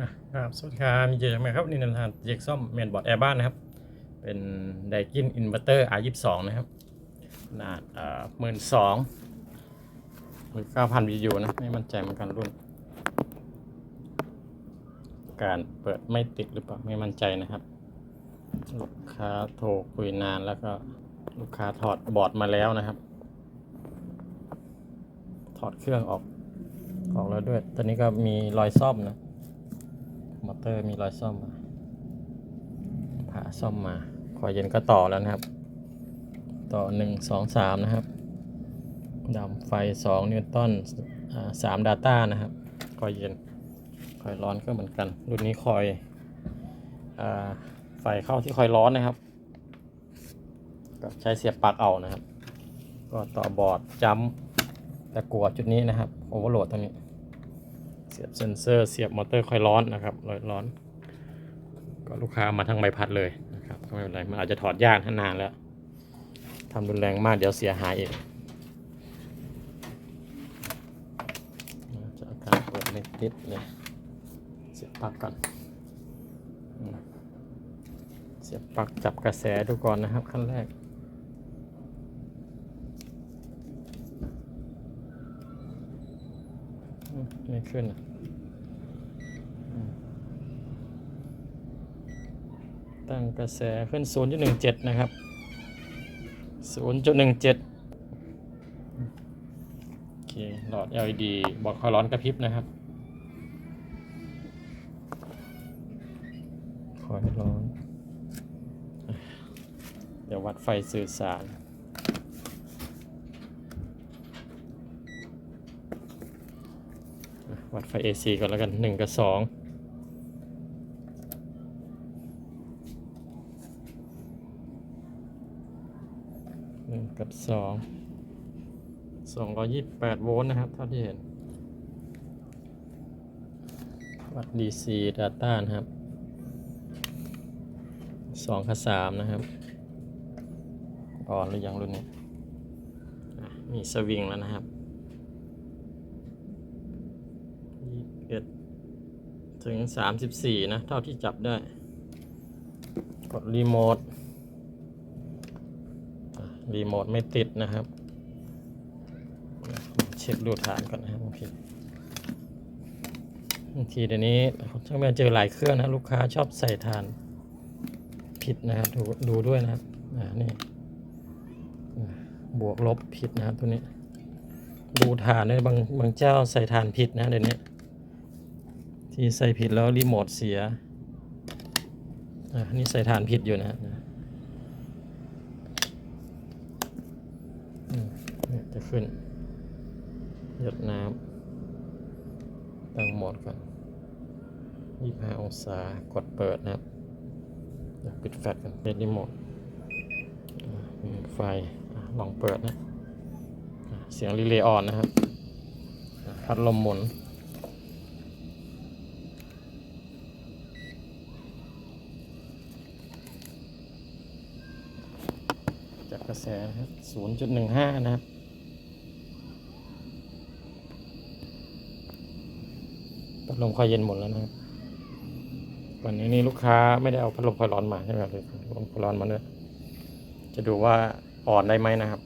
อะครับสวัสดีครับมีเจอกันไหมครับนี่นันทานเจกซ่อมเมนบอร์ดแอร์บ้านนะครับ เป็นไดกินอินเวอร์เตอร์ R22 นะครับขนาดเอ่อหมื่นสองหรือเก้าพันวิดีโอนะ ไม่มั่นใจเหมือนกันรุ่น การเปิดไม่ติดหรือเปล่า ไม่มั่นใจนะครับ ลูกค้าโทรคุยนานแล้วก็ลูกค้าถอดบอร์ดมาแล้วนะครับ ถอดเครื่องออกออกแล้วด้วย ตอนนี้ก็มีรอยซ่อมนะ มอเตอร์มีรอยซ่อมผ่าซ่อมมาคอยเย็นก็ต่อแล้วนะครับ ต่อหนึ่งสองสามนะครับดำไฟสองนิวตันอ่าสามดาต้านะครับคอยเย็นคอยร้อนก็เหมือนกัน รุ่นนี้คอยอาไฟเข้าที่คอยร้อนนะครับก็ใช้เสียบปลั๊กเอานะครับ ก็ต่อบอร์ดจัมป์ตะกัวจุดนี้นะครับโอเวอร์โหลดตรงนี้ สียบเซนเซอร์ เสียบมอเตอร์คอยร้อนนะครับร้อนร้อน ก็ลูกค้ามาทั้งใบพัดเลยนะครับก็ไม่เป็นไรมันอาจจะถอดยากนานแล้วทำรุนแรงมากเดี๋ยวเสียหายเองจะอาการเปิดไม่ติดเลยเสียบปลั๊กก่อนเสียบปลั๊กจับกระแสดูก่อนนะครับขั้นแรกไม่ขึ้นอะ ตั้งกระแสขึ้น 0.17 นะครับ 0.17 โอเค หลอด LED บอกคอร้อนกระพริบนะครับ คอยร้อน เดี๋ยววัดไฟสื่อสารวัดไฟ AC ก่อนแล้วกัน 1 กับ 2 กับสองสองร้อยยี่สิบแปดโวลต์นะครับเท่าที่เห็น วัด DC Data นะครับสองกับสามนะครับอ่อนหรือยังรุ่นนี้มีสวิงแล้วนะครับยี่สิบเอ็ดถึงสามสิบสี่นะ เท่าที่จับได้ กดรีโมท รีโมทไม่ติดนะครับ เช็คดูฐานก่อนนะครับโอเคบางทีเดี๋ยวนี้ช่างแม่เจอหลายเครื่องนะลูกค้าชอบใส่ฐานผิดนะครับดูดูด้วยนะครับอ่านี่บวกลบผิดนะครับตัวนี้ ดูฐานเนี่ยบางบางเจ้าใส่ฐานผิดนะเดี๋ยวนี้ที่ใส่ผิดแล้วรีโมทเสียอะนี่ใส่ฐานผิดอยู่นะอืมเนี่ย จะขึ้น หยดน้ำตั้งโหมดก่อน25องศากดเปิดนะครับเดี๋ยวปิดแฟลชกันเป็นรีโมทอะมีไฟลองเปิดนะ เสียงรีเลย์ออนนะครับ พัดลมหมุนจากกระแสนะครับ0.15 นะครับ พัดลมคอยเย็นหมดแล้วนะครับก่อนนี้นี่ลูกค้าไม่ได้เอาพัดลมคอยร้อนมาใช่ไหมครับพัดลมคอยร้อนมาด้วยจะดูว่าอ่อนได้ไหมนะครับ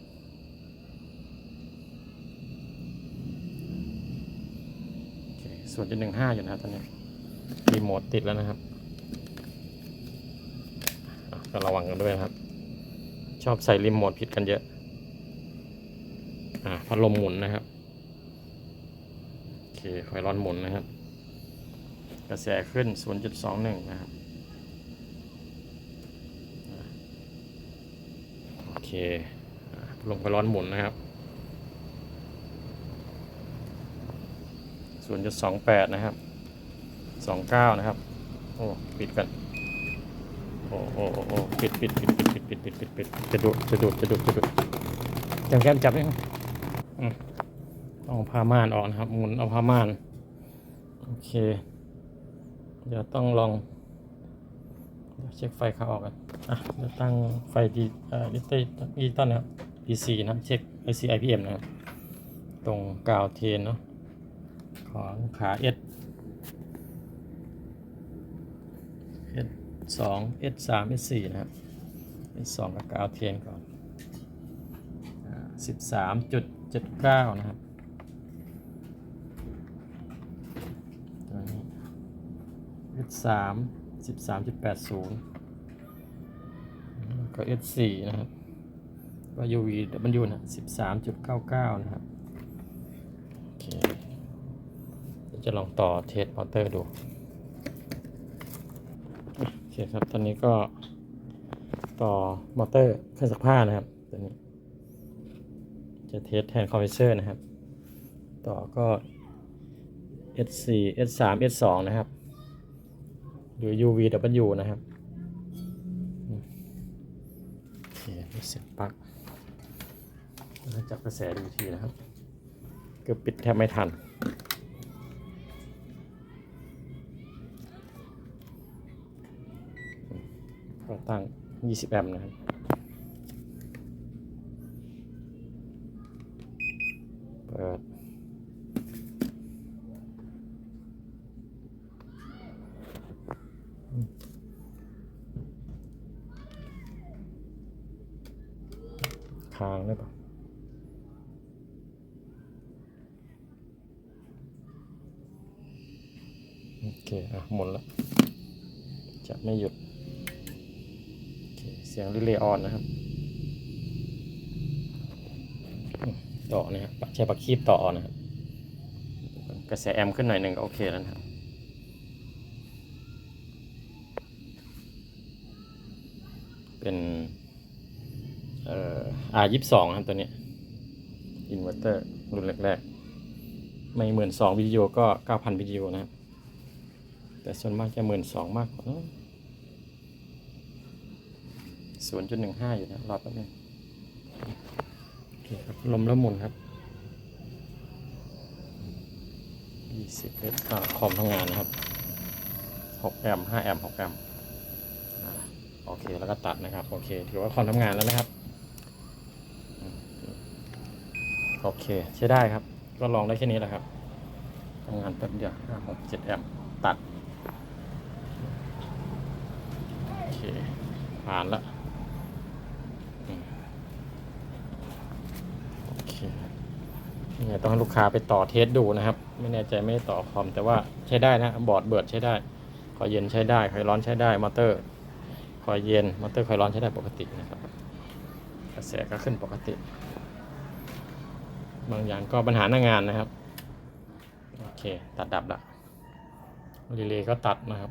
โอเค0.15อยู่นะตอนนี้รีโมทติดแล้วนะครับอะก็ระวังกันด้วยนะครับ ชอบใส่รีโมทผิดกันเยอะอ่าพัดลมหมุนนะครับ โอเคไฟร้อนหมุนนะครับ ระแสขึ้น 0.21 นะครับอ่าโอเคลมไฟร้อนหมุนนะครับ 0.28 นะครับ 29 นะครับ โอ้ ปิดกัน โอ้โอ้โอ้ปิดปิดปิดปิดปิดปิดปิดปิดปิดจะดูดจะดูดจะดูดจะดูดจับแก้มจับนี่อืมต้องเอาผ้าม่านออกนะครับ หมุนเอาผ้าม่าน โอเค เดี๋ยวต้องลองเดี๋ยวเช็คไฟเขาออกกันอะเดี๋ยวตั้งไฟดีเอ่อดิจิตอลดิจิตอลนะครับ DC นะครับเช็ค IC IPM นะครับตรงกาวเทนเนาะของขา S S สอง S สาม S สี่นะครับ S สองกับกาวเทนก่อนสิบสามจุดเจ็ดเก้านะครับ 13 13.80แล้วก็ S4 นะครับก็ UV มันอยู่นะ13.99 นะครับ โอเคจะลองต่อเทสมอเตอร์ดู โอเคครับ ตอนนี้ก็ต่อมอเตอร์เครื่องซักผ้านะครับตัวนี้ จะเทสแทนคอมเพรสเซอร์นะครับ ต่อก็ S4 S3 S2 นะครับ หรือ UVW นะครับโอเคเสียบปลั๊กจับกระแสดูทีนะครับ เกือบปิดแทบไม่ทันก็ตั้ง 20 แอมป์นะครับ เปิด ค้างได้ปะโอเค อะ หมุนแล้ว จะไม่หยุดเเสียงรีเลย์ออนนะครับ ต่อนะครับใช้ปลักคีบต่อนะครับ กระแสแอมขึ้นหน่อยหนึ่งก็โอเคแล้วนะครับเป็น เอ่อ R ยี่สิบสองครับตัวเนี้อินเวอร์เตอร์รุ่นแรกๆ ไม่หมื่นสองวิดีโอก็เก้าพันวิดีโอนะครับแต่ส่วนมากจะหมื่นสองมากกว่าศูนย์จุดหนึ่งห้าอยู่นะ รอบแป๊บนึงโอเคครับ ลมแล้วหมุนครับยี่สิบเอสคอมทำงานนะครับหกแอมป์ห้าแอมป์หกแอมป์โอเค แล้วก็ตัดนะครับ โอเค ถือว่าคอมทำงานแล้วนะครับ โอเค ใช้ได้ครับ ก็ลองได้แค่นี้แหละครับทำงานแป๊บเดียวห้าหกเจ็ดแอมป์ตัด โอเค ผ่านละโอเคเนี่ไงต้องให้ลูกค้าไปต่อเทสดูนะครับ ไม่แน่ใจไม่ต่อคอม แต่ว่าใช้ได้นะ บอร์ดเบิร์ดใช้ได้ คอยเย็นใช้ได้ คอยร้อนใช้ได้ มอเตอร์ คอยเย็น มอเตอร์คอยร้อนใช้ได้ปกตินะครับ กระแสก็ขึ้นปกติ บางอย่างก็ปัญหาหน้างานนะครับ โอเค ตัดดับละรีเลย์ก็ตัดนะครับ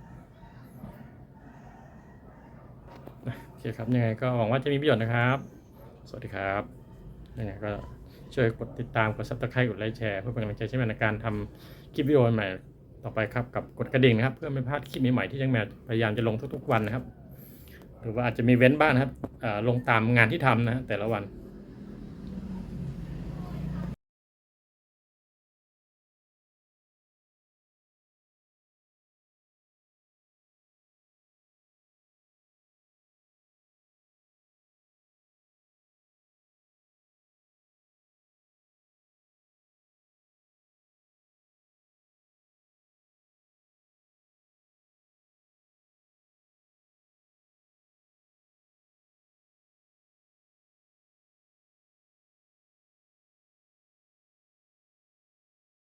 โอเคครับ ยังไงก็หวังว่าจะมีประโยชน์นะครับ สวัสดีครับ ยังไงก็ช่วยกดติดตาม กดซับสไครต์กดไลค์แชร์ เพื่อเป็นกำลังใจใช่ไหมในการทำคลิปวิดีโอใหม่ต่อไปครับ กับกดกระดิ่งนะครับ เพื่อไม่พลาดคลิปใหม่ๆที่ยังแมพยายามจะลงทุกๆวันนะครับ หรือว่าอาจจะมีเว้นบ้างนะครับลงตามงานที่ทำนะแต่ละวัน